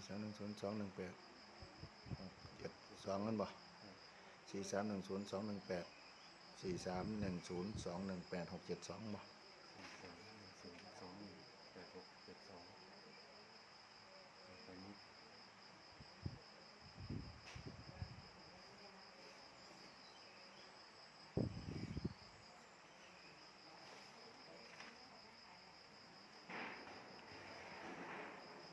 สี่สามหนึ่งศูนย์สองหนึ่งแปดเจ็ดสองนั่นบ่สี่สามหนึ่งศูนย์สองหนึ่งแปดสี่สามหนึ่งศูนย์สองหนึ่งแปดหกเจ็ดสองบ่สามหนึ่งศูนย์สองหนึ่งแปดหกเจ็ดสองไปนี้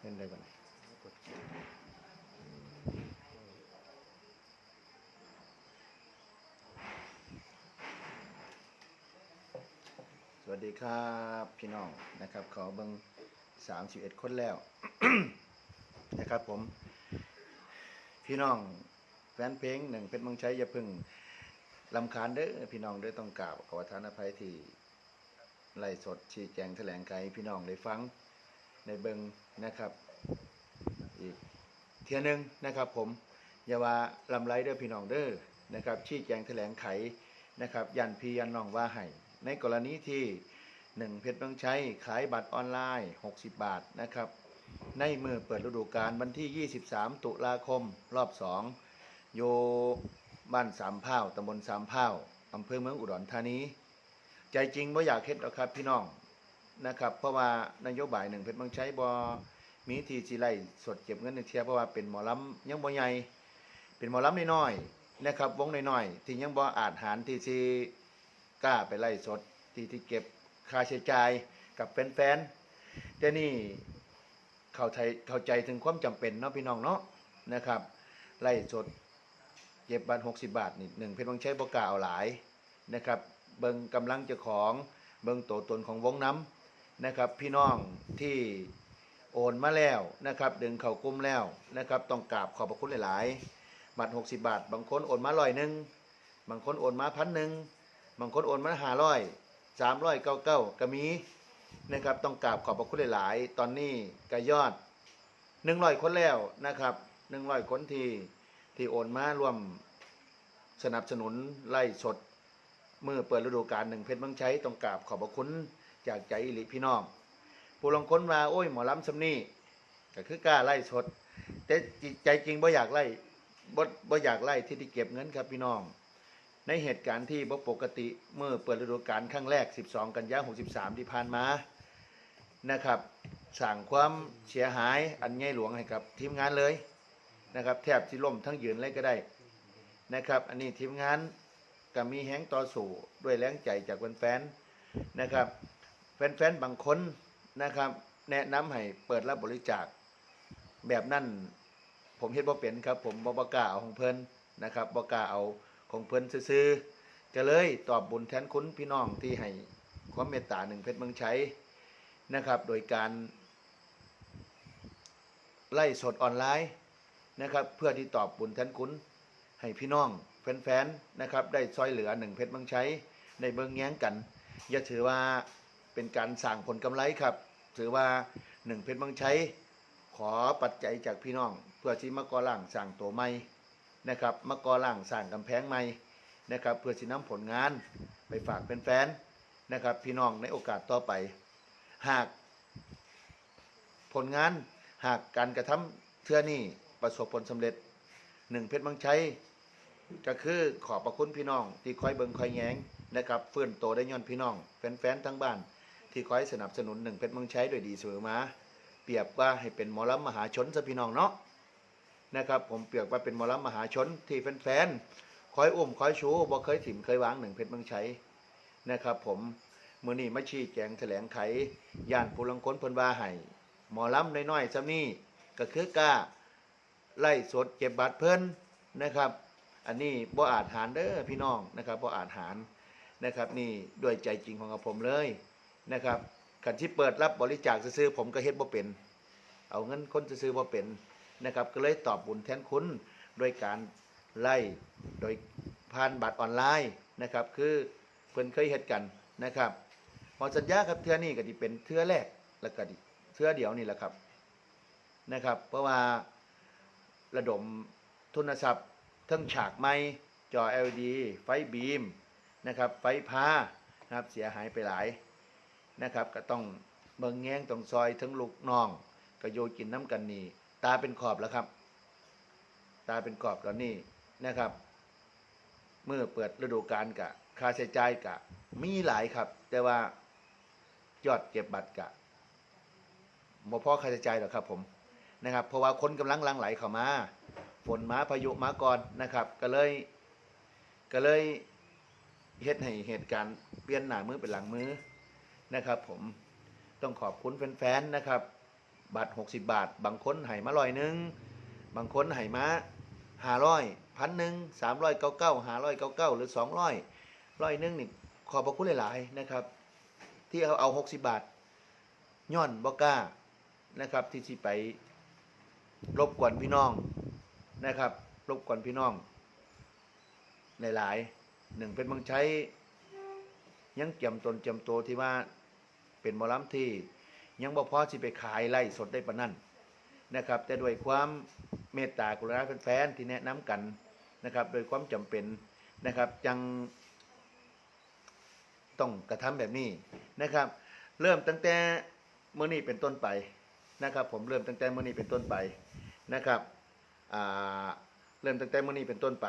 เล่นได้ก่อน แล้วกด สวัสดีครับพี่น้องนะครับ ขอเบิงสามสิบเอ็ดคนแล้วนะครับผม พี่น้องแฟนเพลงหนึ่งเพชรเมืองชัยอย่าพึ่งลำคาญเด้อพี่น้องเด้อต้องกราบขอทานอภัยที่ไล่สดชี้แจงแถลงไขพี่น้องได้ฟังในเบิงนะครับ อีกเทียนึงนะครับ ผมอย่าว่าลำไรเด้อพี่น้องเด้อนะครับ ชี้แจงแถลงไขนะครับ ยันพี่ยันน้องว่าให้ ในกรณีที่หนึ่งเพชรเมืองชัยขายบัตรออนไลน์ 60 บาทนะครับ ในเมื่อเปิดฤดูกาลวันที่ 23 ตุลาคมรอบ 2 โยบ้านสามเผาตำบลสามเผาอำเภอเมืองอุดรธานี ใจจริงว่าอยากเฮ็ดหรอกครับพี่น้องนะครับ เพราะว่านโยบายหนึ่งเพชรบางใช้บอมีทีจีไลสดเก็บเงินในเทียเพราะว่าเป็นหมอลำยังบ่ใหญ่เป็นหมอลำน้อยๆนะครับ วงน้อยๆที่ยังบ่อาจหารที่จี ล้าไปไล่สดที่ที่เก็บค่าใช้จ่ายกับแฟนๆแต่นี่เข้าใจเข้าใจถึงความจำเป็นเนาะพี่น้องเนาะนะครับ ไล่สดเก็บบัตรหกสิบาทนี่หนึ่งเพชรบังใช้บกล้าเอาหลายนะครับ เบิงกำลังเจ้าของเบิงตัวตนของวงน้ำนะครับ พี่น้องที่โอนมาแล้วนะครับ ดึงเข่ากุ้มแล้วนะครับ ต้องกราบขอบพระคุณหลายๆบัตรหกสิบาท บางคนโอนมาร้อยหนึ่งบางคนโอนมาพันหนึ่ง บางคนโอนมาห้าร้อยสามร้อยเก้าเก้าก็มีนะครับต้องกราบขอบพระคุณหลาย ๆ ตอนนี้ก็ยอดหนึ่งร้อยคนแล้วนะครับหนึ่งร้อยคนที่ที่โอนมาร่วมสนับสนุนไล่สดเมื่อเปิดฤดูกาลหนึ่งเพชรเมืองใช้ต้องกราบขอบพระคุณจากใจอิริพี่น้องผู้ลงค้นมาโอ้ยหมอลำสำนี่ก็คือกล้าไล่สด แต่ใจจริงบ่อยากไล่บ่บ่อยากไล่ที่ที่เก็บเงินครับพี่น้อง ในเหตุการณ์ที่บ่ปกติเมื่อเปิดฤดูกาลครั้งแรก 12 กันยายน63 ที่ผ่านมานะครับสั่งความเสียหายอันใหญ่หลวงให้กับทีมงานเลยนะครับ แทบสิล่มทั้งยืนเลยก็ได้นะครับ อันนี้ทีมงานก็มีแห้งต่อสู้ด้วยแรงใจจากแฟนๆนะครับ แฟนๆบางคนนะครับ แนะนำให้เปิดรับบริจาคแบบนั้นผมเฮ็ดบ่เป็นครับ ผมบ่บ่กล้าเอาของเพิ่นนะครับบ่กล้าเอา ของเพิ่นซื่อๆก็เลยตอบบุญแทนคุณพี่น้องที่ให้ความเมตตาหนึ่งเพชรเมืองชัยนะครับ โดยการไล่สดออนไลน์นะครับ เพื่อที่ตอบบุญแทนคุณให้พี่น้องแฟนๆนะครับ ได้ซอยเหลือหนึ่งเพชรบางใช้ในเบิ้งแย้งกันอย่าถือว่าเป็นการสั่งผลกำไรครับ ถือว่าหนึ่งเพชรบางใช้ขอปัจจัยจากพี่น้อง เพื่อที่มะกอล่างสั่งตัวใหม่ นะครับมะกอล่างสั่งกำแพงใหม่นะครับเพื่อสินำผลงานไปฝากแฟนๆนะครับพี่น้องในโอกาสต่อไป หากผลงานหากการกระทำเทื่อนี้ประสบผลสำเร็จหนึ่งเพชรบางชัยก็คือขอบประคุณพี่น้อง ที่คอยเบิงคอยแยงนะครับเฟื่อนโตได้ย้อนพี่น้อง แฟนๆทั้งบ้าน ที่คอยสนับสนุนหนึ่งเพชรบางชัยโดยดีเสมอมา เปรียบว่าให้เป็นหมอลำมหาชนซะพี่น้องเนาะ นะครับ ผมเปรียบว่าเป็นมอลำมหาชนที่แฟนๆคอยอุ้มคอยชูบ่เคยถิ่มเคยวางหนึ่งเพชรบางชัยนะครับ ผมมือนี้มาชี้แจงแถลงไขย่านผู้ลังคนพนวาให้หมอลำน้อยๆซ้ำนี่ก็คือกล้าไล่สดเก็บบัตรเพิ่นนะครับ อันนี้บ่อาจหารเด้อพี่น้องนะครับบ่อาจหารนะครับ นี่ด้วยใจจริงของกับผมเลยนะครับขันที่เปิดรับบริจาคซื้อผมก็เฮ็ดบ่เป็น เอาเงินคนซื้อบ่เป็น นะครับก็เลยตอบบุญแทนคุณโดยการไล่โดยผ่านบัตรออนไลน์นะครับคือเพิ่นเคยเฮ็ดกันนะครับหอสัญญาครับเทือนี่ก็ที่เป็นเทือแรกแล้วก็ดิเทือเดียวนี่แหละครับนะครับ เพราะว่าระดมทุนทรัพย์ทั้งฉากไม้จอ LED ไฟบีมนะครับไฟผ้านะครับเสียหายไปหลายนะครับ ก็ต้องเบิงแง้งต้องซอยทั้งลูกน้อง ก็โยกินน้ำกันนี่ ตาเป็นขอบแล้วครับ ตาเป็นขอบตอนนี้นะครับ เมื่อเปิดฤดูกาลกะค่าใช้จ่ายกะ มีหลายครับ แต่ว่ายอดเก็บบัตรกะบ่พอค่าใช้จ่ายหรอครับ ผมนะครับ เพราะว่าคนกำลังลังไหลเข้ามาฝนมาพายุมาก่อนนะครับ ก็เลยก็เลยเฮ็ดให้เหตุการณ์เปลี่ยนหน้ามือเป็นหลังมือนะครับ ผมต้องขอบคุณแฟนๆนะครับ บัตร60บาท บางคนให้มาร้อยหนึ่งบางคนให้มาห้าร้อยพันหนึ่งสามร้อยเก้าเก้าห้าร้อยเก้าเก้าหรือสองร้อยร้อยหนึ่งนี่ขอบพระคุณหลายๆนะครับ ที่เขาเอา60บาทย้อนบอกล้านะครับ ที่สิไปรบกวนพี่น้องนะครับ รบกวนพี่น้อง หลายๆหนึ่งเป็นบางใช้ยังเจียมตนเจียมโตวที่ว่าเป็นมอลำที่ ยังบ่พอสิไปขายไล่สดได้ปานนั้นนะครับ แต่ด้วยความเมตตากรุณาแฟนๆที่แนะนำกันนะครับ โดยความจำเป็นนะครับจังต้องกระทำแบบนี้นะครับ เริ่มตั้งแต่เมื้อนี้เป็นต้นไปนะครับ ผมเริ่มตั้งแต่เมื้อนี้เป็นต้นไปนะครับเริ่มตั้งแต่เมื้อนี้เป็นต้นไป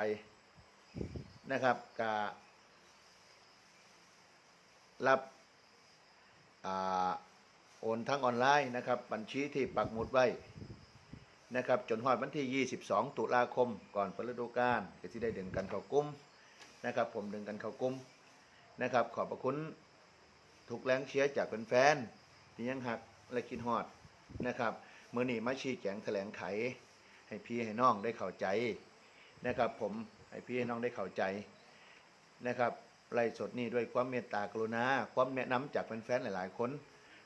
นะครับการับอ่า โอนทั้งออนไลน์นะครับ บัญชีที่ปักหมุดไว้นะครับ จนฮอดวันที่ 22 ตุลาคม ก่อนเปิดฤดูกาลก็ที่ได้ดึงกันเข้ากุ้มนะครับ ผมดึงกันเข้ากุ้มนะครับ ขอบพระคุณทุกแรงเชียร์จากแฟนๆที่ยังหักและคิดฮอดนะครับมื่อนี้มาชี้แจงแถลงไข ให้พี่ให้น้องได้เข้าใจนะครับ ผมให้พี่ให้น้องได้เข้าใจนะครับไล่สดนี้ด้วยความเมตตากรุณา ความแนะนำจากแฟนๆหลาย ๆ คน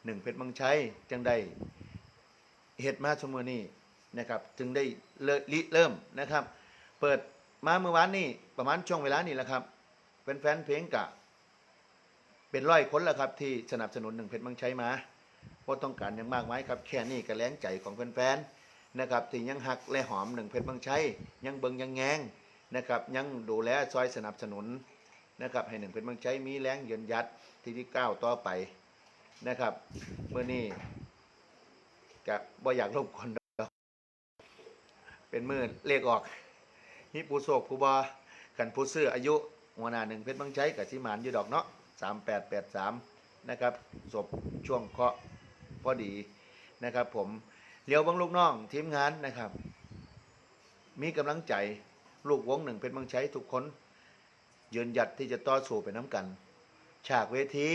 หนึ่งเพชรบางชัยจังได้เฮ็ดมาชั่วโมงนี้นะครับจึงได้ฤิเริ่มนะครับ เปิดมาเมื่อวานนี้ประมาณช่วงเวลานี้แหละครับเป็นแฟนเพลงกะ เป็นร้อยคนแล้วครับที่สนับสนุนหนึ่งเพชรบางชัยมาเพราะต้องการอย่างมากมายครับแค่นี้ก็แรงใจของแฟนๆนะครับที่ยังหักและหอมหนึ่งเพชรบางชัยยังเบิงยังแงงนะครับยังดูแลซอยสนับสนุนนะครับให้หนึ่งเพชรบางชัยมีแรงยืนยัดที่ที่ก้าวต่อไป นะครับเมื่อนี้จะบ่อยากรบกวนดอกเป็นมือเลขออกนี่ผู้โศกผู้บอกันผู้ซื้ออายุหัวหน้าหนึ่งเพชรบางใช้กับสิมานอยู่ดอกเนาะสามแปดแปดสามนะครับศพช่วงเคาะพอดีนะครับ ผมเลี้ยวบังลูกน้องทีมงานนะครับ มีกำลังใจลูกวงหนึ่งเพชรบางใช้ทุกคนยืนหยัดที่จะต่อสู้ไปน้ำกัน ฉากเวที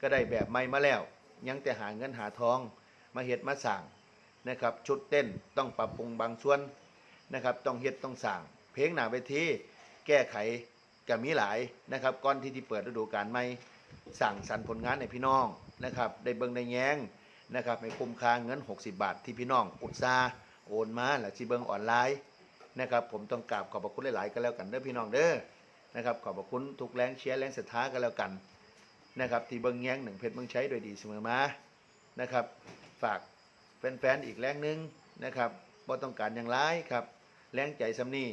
ก็ได้แบบใหม่มาแล้ว ยังแต่หาเงินหาทองมาเฮ็ดมาสั่งนะครับ ชุดเต้นต้องปรับปรุงบางส่วนนะครับ ต้องเฮ็ดต้องสั่งเพลงหน้าเวทีแก้ไขก็มีหลายนะครับก่อนที่ที่เปิดฤดูกาลใหม่สั่งสรรผลงานให้พี่น้องนะครับได้เบิ่งได้แยงนะครับให้คุ้มค่าเงิน 60 บาทที่พี่น้องอุตสาโอนมาแล้วสิเบิ่งออนไลน์นะครับผมต้องกราบขอบพระคุณหลาย ๆ ก็แล้วกันเด้อพี่น้องเด้อ นะครับขอบพระคุณทุกแรงเชียร์แรงศรัทธาก็แล้วกันนะครับที่เบิ้งแย้งหนึ่งเพชรเบิ้งใช้โดยดีเสมอมานะครับ ฝากแฟนๆอีกแรงหนึ่งนะครับบ่ต้องการอย่างไรครับแรงใจสำนี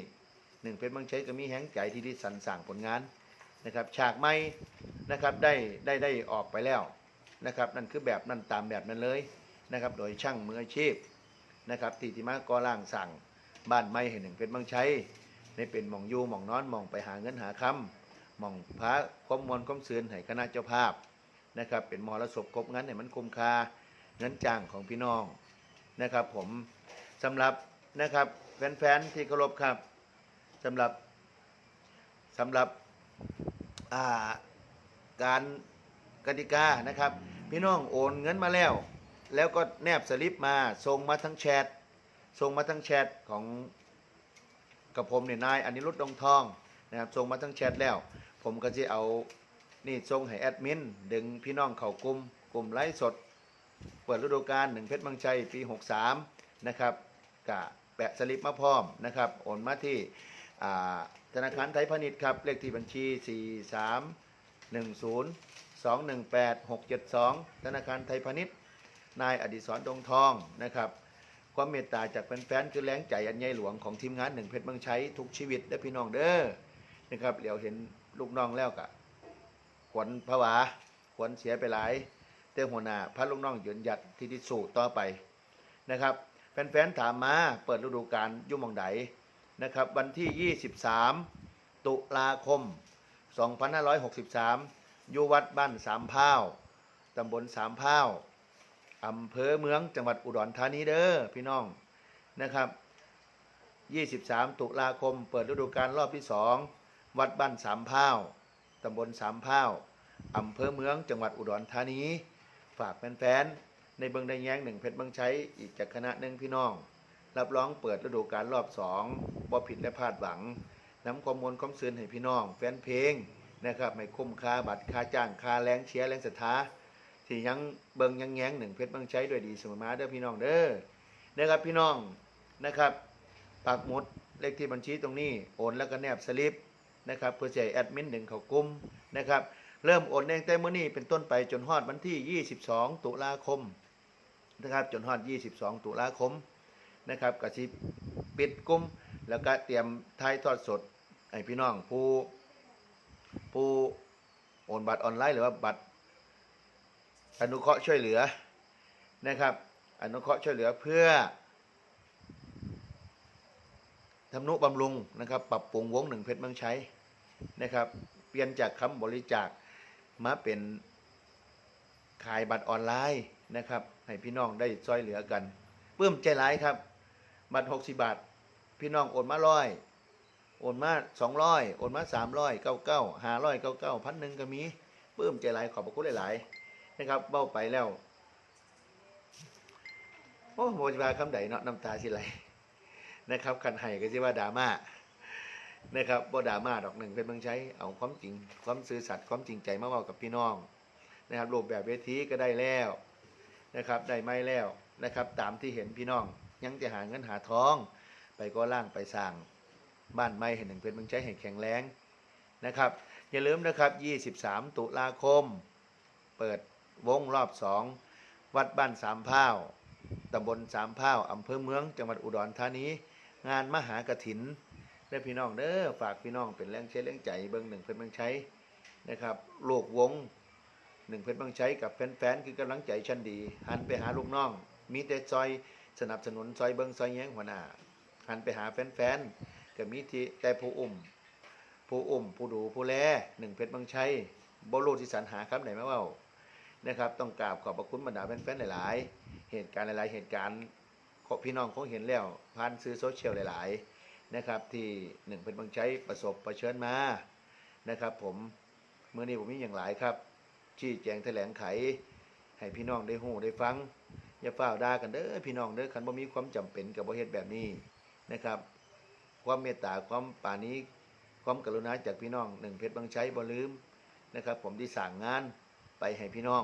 หนึ่งเพชรเบิ้งใช้ก็มีแห้งใจที่ที่สรรสั่งผลงานนะครับฉากไม่นะครับได้ได้ได้ออกไปแล้วนะครับนั่นคือแบบนั่นตามแบบนั้นเลยนะครับโดยช่างมืออาชีพนะครับที่ที่มาก่อร่างสั่งบ้านไม้ให้หนึ่งเพชรเบิ้งใช้ นเป็นมองอยู่มองนอนมองไปหาเงินหาคำมองพระคมมวลคมเสื่นให้คณะเจ้าภาพนะครับ เป็นมรสพครบงั้นให้มันคุ้มค่าเงินจ้างของพี่น้องนะครับ ผมสำหรับนะครับแฟนๆที่เคารพครับสำหรับสำหรับาการกติกานะครับ พี่น้องโอนเงินมาแล้ว แล้วก็แนบสลิปมาส่งมาทั้งแชทส่งมาทั้งแชทของ กับผมเนี่ยนายอันิรุตดงทองนะครับส่งมาทั้งแชทแล้ว ผมก็จะเอานี่ส่งให้แอดมินดึงพี่น้องเข้ากลุ่มกลุ่มไลฟ์สด เปิดฤดูกาลหนึ่งเพชรบางชัยปี 63 นะครับกะแปะสลิปมาพร้อมนะครับโอนมาที่ธนาคารไทยพาณิชย์ครับ เลขที่บัญชี 43 10 218 672 ธนาคารไทยพาณิชย์ นายอดิศรดงทองนะครับ ความเมตตาจากแฟนๆคือแรงใจอันใหญ่หลวงของทีมงานหนึ่งเพชรเมืองชัยทุกชีวิตได้พี่น้องเด้อนะครับเดี๋ยวเห็นลูกน้องแล้วกะขวัญผวาขวัญเสียไปหลายแต่หัวหน้าพระลูกน้องยืนหยัดที่ที่สู้ต่อไปนะครับ แฟนๆถามมาเปิดฤดูกาลยุ่หมองใดนะครับ วันที่ 23 ตุลาคม 2563 อยู่วัดบ้านสามพ้าวตำบลสามพ้าว อำเภอเมืองจังหวัดอุดรธานีเด้อพี่น้องนะครับ 23 ตุลาคม เปิดฤดูกาลรอบที่2วัดบ้านสามพ้าวตำบลสามพ้าวอำเภอเมืองจังหวัดอุดรธานี ฝากแฟนๆในเบิงได้แย้งหนึ่งเพชรบิงใช้อีกจากคณะหนึ่งพี่น้อง รับรองเปิดฤดูกาลรอบสองบ่ผิดและพลาดหวังนำความมวลความซื่นให้พี่น้อง แฟนเพลงนะครับไม่คุ้มค่าบัตรค่าจ้างค่าแรงเชียร์แรงศรัทธา ที่ยังเบิงยังแย้งหนึ่งเพชรบิงใช้ด้วยดีเสมอมาเด้อพี่น้องเด้อนะครับพี่น้องนะครับปากหมุดเลขที่บัญชีตรงนี้โอนแล้วก็แนบสลิปนะครับเพื่อให้แอดมินหนึ่งเขากุ้มนะครับเริ่มโอนเองแต่เมื่อนี้เป็นต้นไปจนฮอดวันที่ 22 ตุลาคมนะครับจนฮอด 22 ตุลาคมนะครับกสิปิดกุมแล้วก็เตรียมถ่ายทอดสดให้พี่น้องผู้ผู้โอนบัตรออนไลน์หรือว่าบัตร อนุเคราะห์ช่วยเหลือนะครับ อนุเคราะห์ช่วยเหลือเพื่อทำนุบำรุงนะครับ ปรับปรุงวงหนึ่งเพชรเมืองใช้นะครับ เปลี่ยนจากคำบริจาคมาเป็นขายบัตรออนไลน์นะครับ ให้พี่น้องได้ช่วยเหลือกันปลื้มใจร้ายครับ บัตรหกสิบาท พี่น้องโอนมาร้อยโอนมาสองร้อยโอนมาสามร้อยเก้าเก้าห้าร้อยเก้าเก้าพันหนึ่งก็มีปลื้มใจร้ายขอบพระคุณหลาย ๆ นะครับเบ้าไปแล้ว โอ้โมจิบาคำใดเนาะน้ำตาสิไหลนะครับคันไห้ก็สิว่าดราม่านะครับบ่ดราม่าดอกหนึ่งเป็นเมืองใช้เอาความจริง ความซื่อสัตย์ความจริงใจมาเว้ากับพี่น้องนะครับรูปแบบเวทีก็ได้แล้วนะครับได้ไม่แล้วนะครับตามที่เห็นพี่น้อง ยังจะหาเงินหาทอง ไปก็ล่างไปสร้างบ้านไม้เห็นหนึ่งเป็นเมืองใช้ให้แข็งแรงนะครับอย่าลืมนะครับ 23 ตุลาคม เปิด วงรอบสองวัดบ้านสามพร้าวตำบลสามพร้าวอำเภอเมืองจังหวัดอุดรธานี งานมหากถินได้พี่น้องเด้อฝากพี่น้องเป็นแรงเชียร์แรงใจเบิ้งหนึ่งเพชรเบิ้งใช้นะครับโลกวงหนึ่งเพชรเบิ้งใช้กับแฟนๆคือกำลังใจชั้นดี หันไปหาลูกน้อง มีแต่ซอยสนับสนุนซอยเบิ้งซอยแย้งหัวหน้าหันไปหาแฟนๆก็มีทีแต่ผู้อุ้มผู้อุ้มผู้ดูผู้แลหนึ่งเพชรเบิ้งใช้บ่รู้ที่สรรหาครับไหนมาเว้า นะครับ ต้องกราบขอบพระคุณบรรดาแฟนๆหลาย ๆ เหตุการณ์หลาย ๆ เหตุการณ์ของพี่น้องคงเห็นแล้วผ่านซื้อโซเชียลหลาย ๆ นะครับ ที่หนึ่งเป็นบางใช้ประสบประเชิญมานะครับ ผมเมื่อนี้ผมมีอย่างหลายครับชี้แจงแถลงไข ให้พี่น้องได้หูได้ฟัง อย่าฝ้าด่ากันเด้อพี่น้องเด้อคันบ่มีความจำเป็นกับบ่เฮ็ดแบบนี้นะครับ ความเมตตาความปรานี้ความกรุณาจากพี่น้องหนึ่งเพชรบางใช้บ่ลืมนะครับ ผมที่สั่งงาน ไปให้พี่น้อง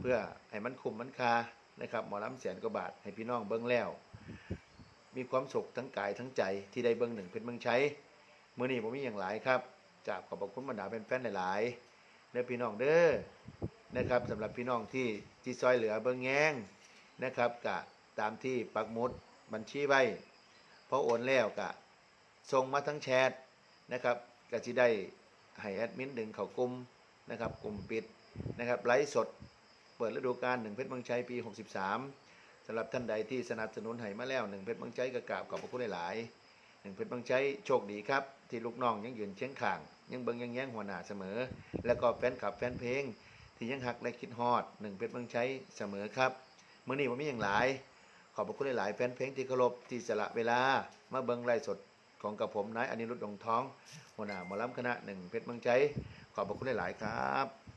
เพื่อให้มันคุ้มมันคานะครับหมอลำแสนกว่าบาทให้พี่น้องเบิ่งแล้ว มีความสุขทั้งกายทั้งใจที่ได้เบิ่งหนึ่งเพชรเมืองใช้มื้อนี้ผมมีอย่างหลายครับจากขอบคุณบรรดาแฟนๆหลายๆเด้อพี่น้องเด้อนะครับสำหรับพี่น้องที่ที่ซอยเหลือเบิ่งแงงนะครับกะตามที่ปักมุดบัญชีไว้พอโอนแล้วกะส่งมาทั้งแชทนะครับก็สิได้ให้แอดมินดึงเข้ากลุ่มนะครับกลุ่มปิด นะครับไลฟ์สดเปิดฤดูกาลหนึ่งเพชรเมืองชัยปี 63สำหรับท่านใดที่สนับสนุนให้มาแล้วหนึ่งเพชรบางใจกระกราบขอบพระคุณหลายๆหนึ่งเพชรบางใจโชคดีครับ ที่ลูกน้องยังยืนเชียงข้าง ยังเบิงยังแย้งหัวหน้าเสมอ แล้วก็แฟนคลับแฟนเพลง ที่ยังหักและคิดฮอดหนึ่งเพชรบางใจเสมอครับเมื่อนี้ผมมีอย่างหลาย ขอบพระคุณหลายๆแฟนเพลงที่เคารพที่สละเวลามาเบิงไลฟ์สดของกับผมนายอนิรุตดงท้องหัวหน้าหมอลำคณะหนึ่งเพชรบางใจขอบพระคุณหลายๆครับ